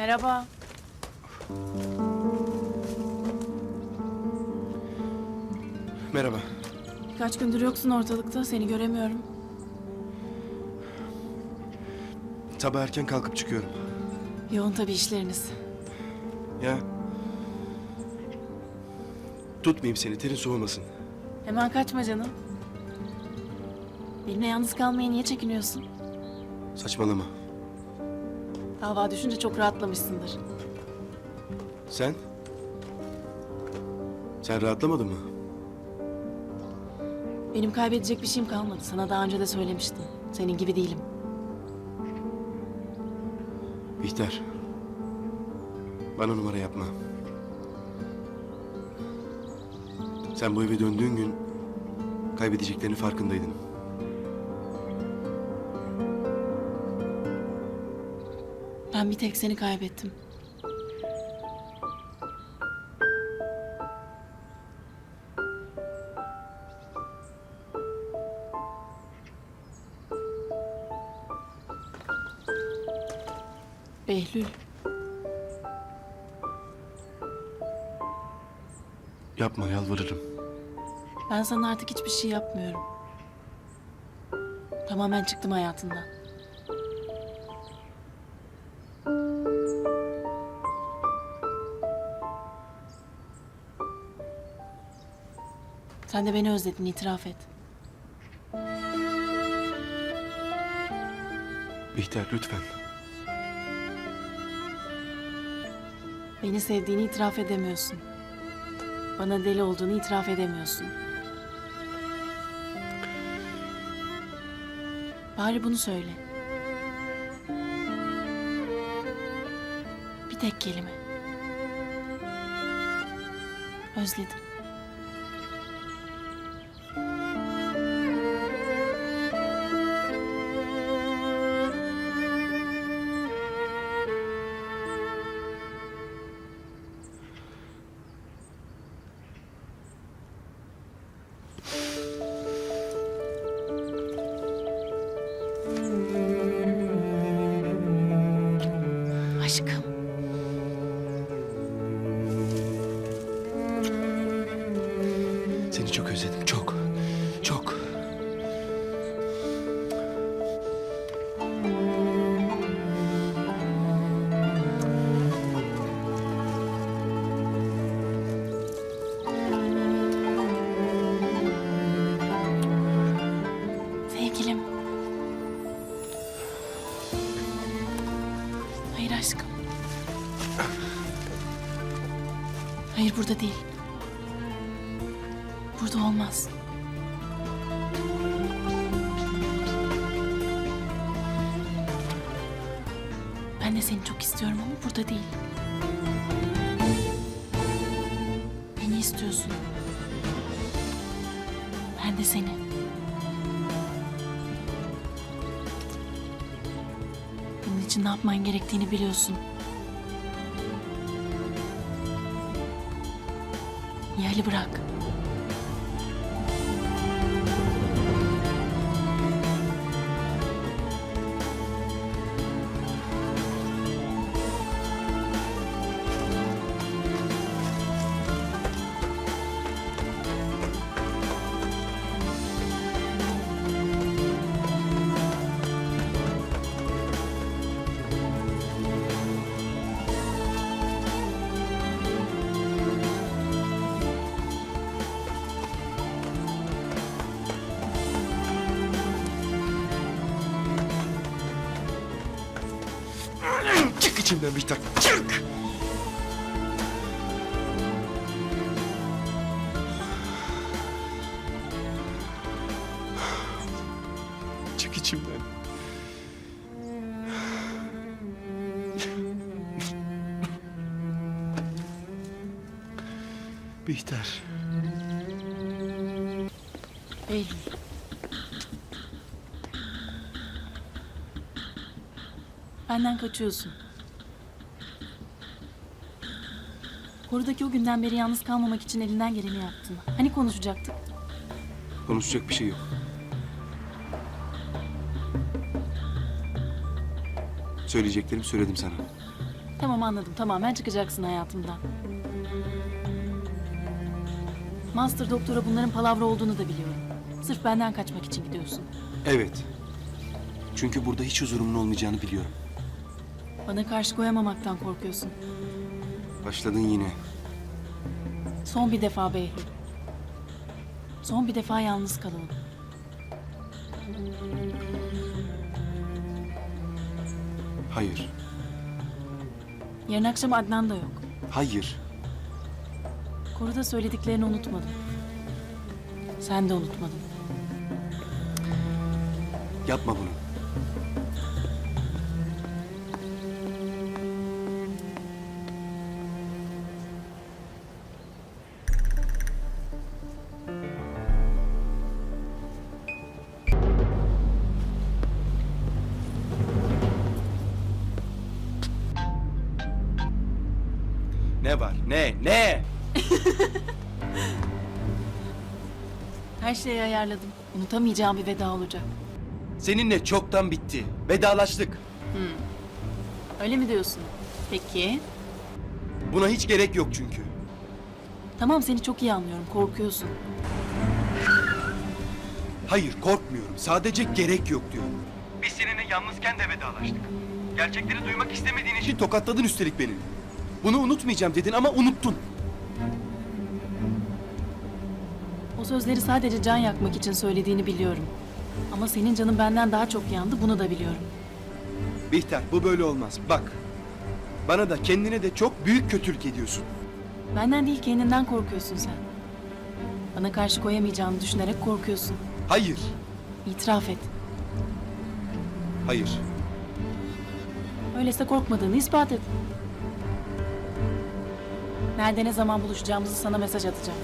Merhaba. Merhaba. Birkaç gündür yoksun ortalıkta. Seni göremiyorum. Sabah erken kalkıp çıkıyorum. Yoğun tabii işleriniz. Ya. Tutmayayım seni, terin soğumasın. Hemen kaçma canım. Benimle yalnız kalmaya niye çekiniyorsun? Saçmalama. Dava düşünce çok rahatlamışsındır. Sen? Sen rahatlamadın mı? Benim kaybedecek bir şeyim kalmadı. Sana daha önce de söylemiştim. Senin gibi değilim. Bihter. Bana numara yapma. Sen bu eve döndüğün gün kaybedeceklerinin farkındaydın. Ben bir tek seni kaybettim. Behlül, Yapma, yalvarırım. ben sana artık hiçbir şey yapmıyorum. Tamamen çıktım hayatından. Sen de beni özledin, itiraf et. Bihter lütfen. Beni sevdiğini itiraf edemiyorsun. Bana deli olduğunu itiraf edemiyorsun. Bari bunu söyle. Bir tek kelime. Özledim. Aşkım. Hayır burada değil. Burada olmaz. Ben de seni çok istiyorum ama burada değil. Beni istiyorsun. Ben de seni. İçin ne yapman gerektiğini biliyorsun. Nihal'i bırak. Çık içimden Bihter, çık! Çık içimden. Bihter. Eylül. Benden kaçıyorsun. Korudaki o günden beri yalnız kalmamak için elinden geleni yaptın. Hani konuşacaktık? Konuşacak bir şey yok. Söyleyeceklerimi söyledim sana. Tamam anladım. Tamamen çıkacaksın hayatımdan. Master doktora bunların palavra olduğunu da biliyorum. Sırf benden kaçmak için gidiyorsun. Evet. Çünkü burada hiç huzurumun olmayacağını biliyorum. Bana karşı koyamamaktan korkuyorsun. Başladın yine. Son bir defa Behlül. Son bir defa yalnız kalalım. Hayır. Yarın akşam Adnan da yok. Hayır. Koruda söylediklerini unutmadım. Sen de unutmadın. Yapma bunu. Ne? Ne? Ne? Her şeyi ayarladım. Unutamayacağım bir veda olacak. Seninle çoktan bitti. Vedalaştık. Öyle mi diyorsun? Peki. Buna hiç gerek yok çünkü. Tamam seni çok iyi anlıyorum. Korkuyorsun. Hayır korkmuyorum. Sadece gerek yok diyorum. Biz seninle yalnızken de vedalaştık. Gerçekleri duymak istemediğin için tokatladın üstelik beni. Bunu unutmayacağım dedin ama unuttun. O sözleri sadece can yakmak için söylediğini biliyorum. Ama senin canın benden daha çok yandı. Bunu da biliyorum. Bihter bu böyle olmaz. Bak. Bana da kendine de çok büyük kötülük ediyorsun. Benden değil kendinden korkuyorsun sen. Bana karşı koyamayacağını düşünerek korkuyorsun. Hayır. İtiraf et. Hayır. Öyleyse korkmadığını ispat et. Nerede ne zaman buluşacağımızı sana mesaj atacağım.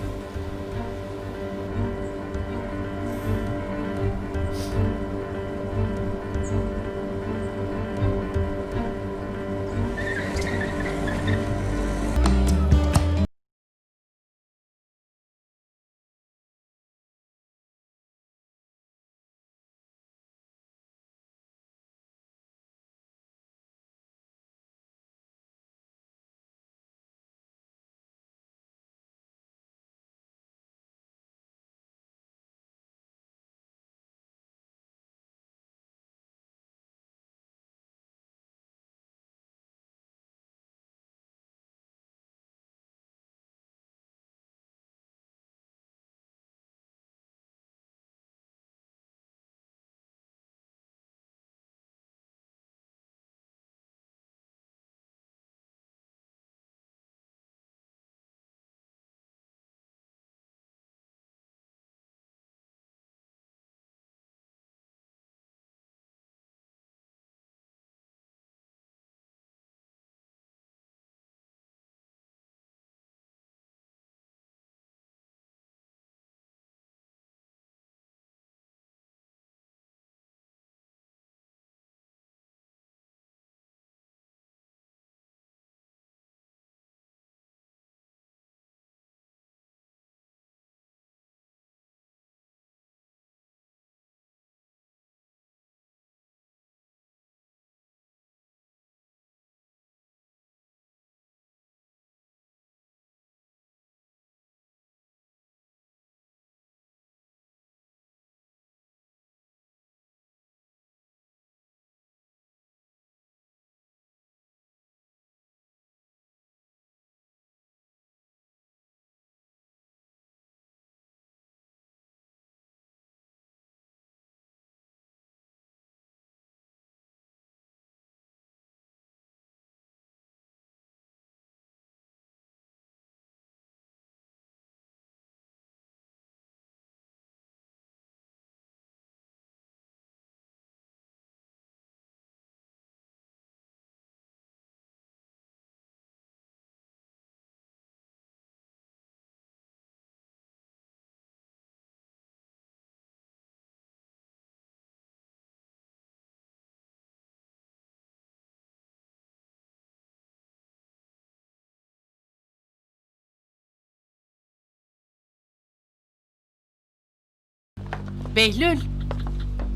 Behlül.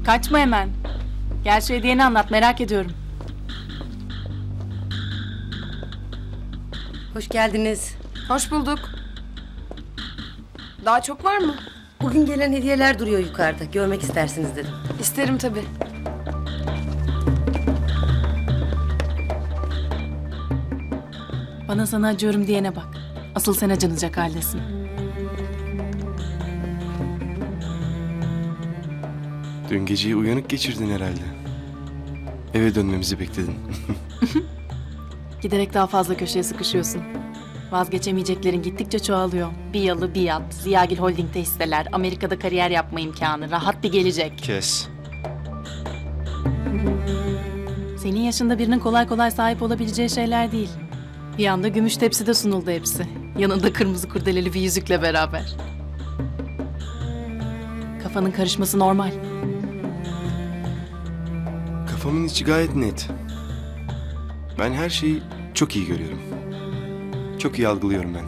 Kaçma hemen. Gel şu hediyeni anlat merak ediyorum. Hoş geldiniz. Hoş bulduk. Daha çok var mı? Bugün gelen hediyeler duruyor yukarıda. Görmek istersiniz dedim. İsterim tabii. Bana sana acıyorum diyene bak. Asıl sen acınacak haldesin. Dün geceyi uyanık geçirdin herhalde. Eve dönmemizi bekledin. Giderek daha fazla köşeye sıkışıyorsun. Vazgeçemeyeceklerin gittikçe çoğalıyor. Bir yalı bir yat, Ziyagil Holding'de hisseler, Amerika'da kariyer yapma imkanı, rahat bir gelecek. Kes. Senin yaşında birinin kolay kolay sahip olabileceği şeyler değil. Bir anda gümüş tepside sunuldu hepsi. Yanında kırmızı kurdeleli bir yüzükle beraber. Kafanın karışması normal. Kafamın içi gayet net. Ben her şeyi çok iyi görüyorum. Çok iyi algılıyorum ben.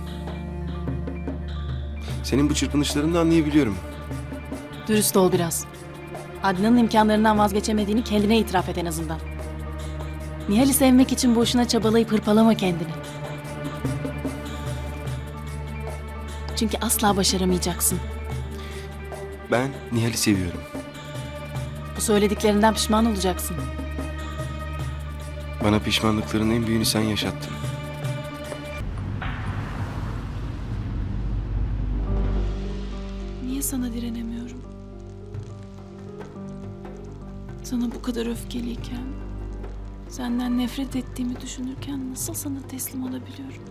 Senin bu çırpınışlarını da anlayabiliyorum. Dürüst ol biraz. Adnan'ın imkanlarından vazgeçemediğini kendine itiraf et en azından. Nihal'i sevmek için boşuna çabalayıp hırpalama kendini. Çünkü asla başaramayacaksın. Ben Nihal'i seviyorum. Söylediklerinden pişman olacaksın. Bana pişmanlıkların en büyüğünü sen yaşattın. Niye sana direnemiyorum? Sana bu kadar öfkeliyken, senden nefret ettiğimi düşünürken nasıl sana teslim olabiliyorum?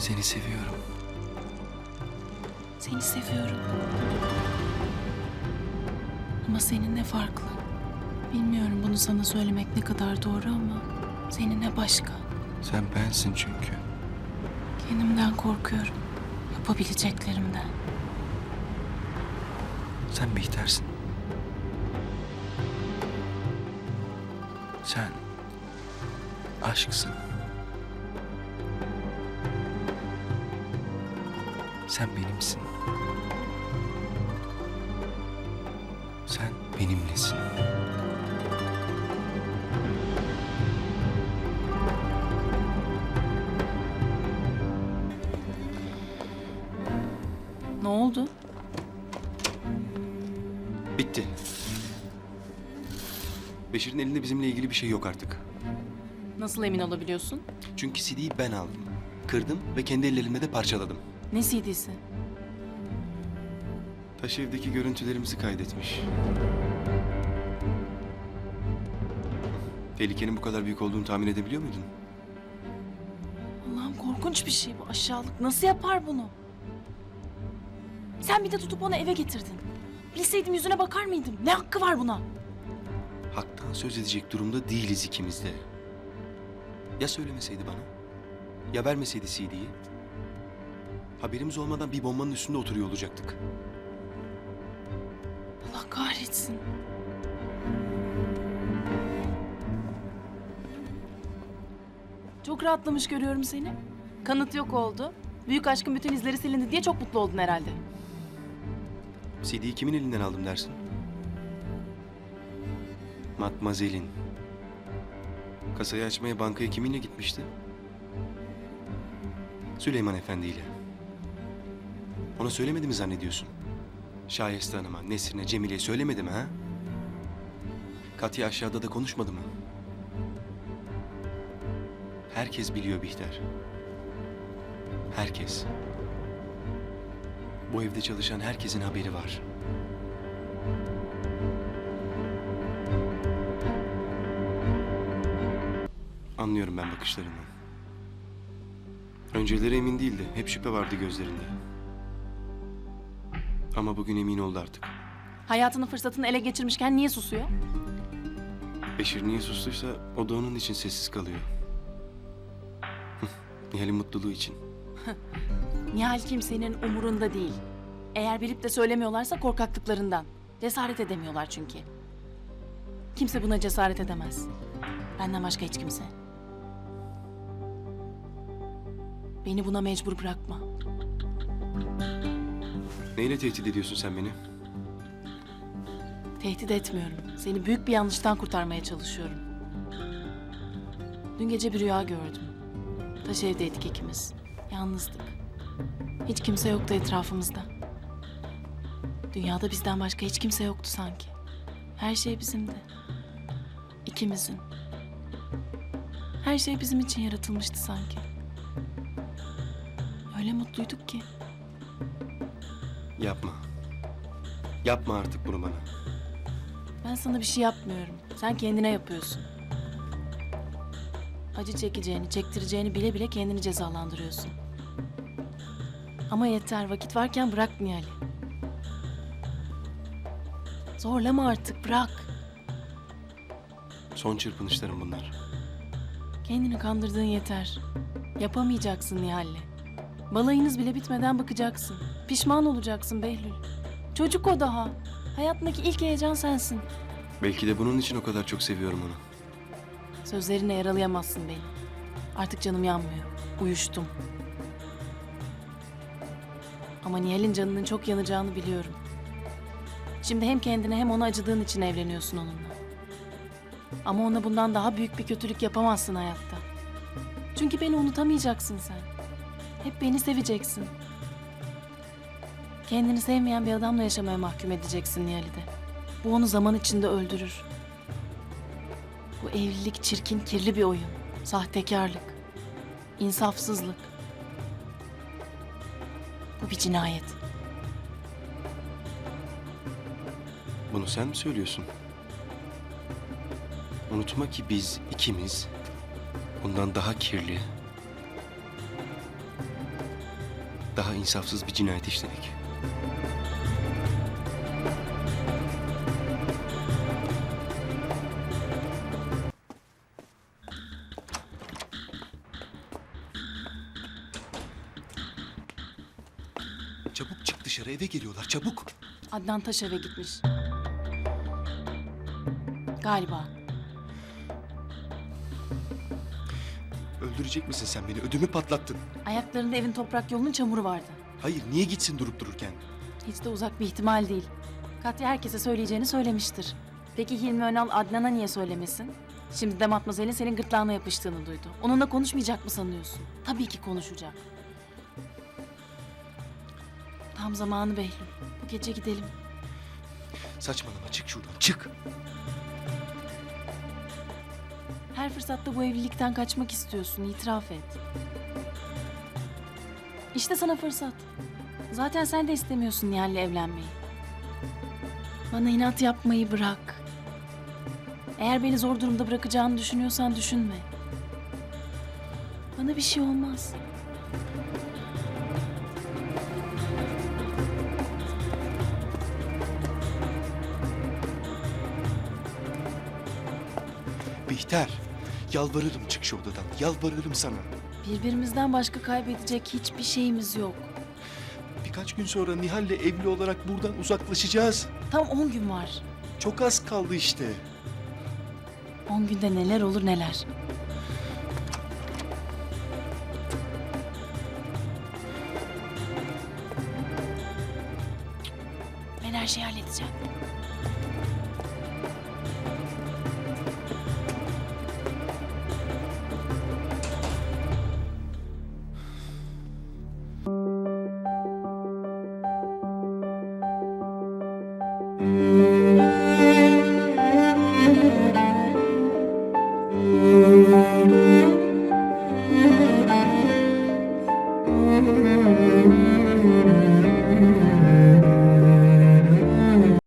Seni seviyorum. Seni seviyorum. Ama seninle farklı. Bilmiyorum bunu sana söylemek ne kadar doğru ama seninle başka. Sen bensin çünkü. Kendimden korkuyorum. Yapabileceklerimden. Sen Bihter'sin. Sen aşksın. Sen benimsin. Sen benimlesin. Ne oldu? Bitti. Beşir'in elinde bizimle ilgili bir şey yok artık. Nasıl emin olabiliyorsun? Çünkü CD'yi ben aldım. Kırdım ve kendi ellerimle de parçaladım. Ne CD'si? Taş evdeki görüntülerimizi kaydetmiş. Tehlikenin bu kadar büyük olduğunu tahmin edebiliyor muydun? Allah'ım korkunç bir şey bu aşağılık. Nasıl yapar bunu? Sen bir de tutup onu eve getirdin. Bilseydim yüzüne bakar mıydım? Ne hakkı var buna? Haktan söz edecek durumda değiliz ikimiz de. Ya söylemeseydi bana? Ya vermeseydi CD'yi? Haberimiz olmadan bir bombanın üstünde oturuyor olacaktık. Allah kahretsin. Çok rahatlamış görüyorum seni. Kanıt yok oldu. Büyük aşkın bütün izleri silindi diye çok mutlu oldun herhalde. CD'yi kimin elinden aldım dersin? Matmazel'in. Kasayı açmaya bankaya kiminle gitmişti? Süleyman Efendi ile. Ona söylemedi mi zannediyorsun? Şayeste Hanım'a, Nesrin'e, Cemile'ye söylemedi mi ha? Katya aşağıda da konuşmadı mı? Herkes biliyor Bihter. Herkes. Bu evde çalışan herkesin haberi var. Anlıyorum ben bakışlarını. Önceleri emin değildi. Hep şüphe vardı gözlerinde. Ama bugün emin oldu artık. Hayatının fırsatını ele geçirmişken niye susuyor? Beşir niye sustuysa o da onun için sessiz kalıyor. Nihal'in mutluluğu için. Nihal kimsenin umurunda değil. Eğer bilip de söylemiyorlarsa korkaklıklarından. Cesaret edemiyorlar çünkü. Kimse buna cesaret edemez. Benden başka hiç kimse. Beni buna mecbur bırakma. Neyle tehdit ediyorsun sen beni? Tehdit etmiyorum. Seni büyük bir yanlıştan kurtarmaya çalışıyorum. Dün gece bir rüya gördüm. Taş evdeydik ikimiz. Yalnızdık. Hiç kimse yoktu etrafımızda. Dünyada bizden başka hiç kimse yoktu sanki. Her şey bizimdi. İkimizin. Her şey bizim için yaratılmıştı sanki. Öyle mutluyduk ki. Yapma. Yapma artık bunu bana. Ben sana bir şey yapmıyorum. Sen kendine yapıyorsun. Acı çekeceğini, çektireceğini bile bile kendini cezalandırıyorsun. Ama yeter, vakit varken bırak Nihal'i. Zorlama artık, bırak. Son çırpınışlarım bunlar. Kendini kandırdığın yeter. Yapamayacaksın Nihal'le. Balayınız bile bitmeden bakacaksın. Pişman olacaksın Behlül. Çocuk o daha. Hayatındaki ilk heyecan sensin. Belki de bunun için o kadar çok seviyorum onu. Sözlerine yaralayamazsın beni. Artık canım yanmıyor. Uyuştum. Ama Nihal'in canının çok yanacağını biliyorum. Şimdi hem kendine hem ona acıdığın için evleniyorsun onunla. Ama ona bundan daha büyük bir kötülük yapamazsın hayatta. Çünkü beni unutamayacaksın sen. Hep beni seveceksin. Kendini sevmeyen bir adamla yaşamaya mahkum edeceksin Nihal'i. Bu onu zaman içinde öldürür. Bu evlilik çirkin, kirli bir oyun. Sahtekarlık. insafsızlık. Bu bir cinayet. Bunu sen mi söylüyorsun? Unutma ki biz ikimiz bundan daha kirli, daha insafsız bir cinayet işledik. Çabuk çık dışarı eve geliyorlar çabuk. Adnan Taş eve gitmiş. Galiba. Öldürecek misin sen beni? Ödümü patlattın. Ayaklarında evin toprak yolunun çamuru vardı. Hayır niye gitsin durup dururken? Hiç de uzak bir ihtimal değil. Katya herkese söyleyeceğini söylemiştir. Peki Hilmi Önal Adnan'a niye söylemesin? Şimdi de Matmazel'in senin gırtlağına yapıştığını duydu. Onunla konuşmayacak mı sanıyorsun? Tabii ki konuşacak. Tam zamanı Behlül. Bu gece gidelim. Saçmalama çık şuradan çık. Her fırsatta bu evlilikten kaçmak istiyorsun, itiraf et. İşte sana fırsat. Zaten sen de istemiyorsun Nihal'le evlenmeyi. Bana inat yapmayı bırak. Eğer beni zor durumda bırakacağını düşünüyorsan düşünme. Bana bir şey olmaz. Bihter yalvarırım çık şu odadan yalvarırım sana. Birbirimizden başka kaybedecek hiçbir şeyimiz yok. Birkaç gün sonra Nihal'le evli olarak buradan uzaklaşacağız. Tam 10 gün var. Çok az kaldı işte. 10 günde neler olur neler. Ben her şeyi halledeceğim.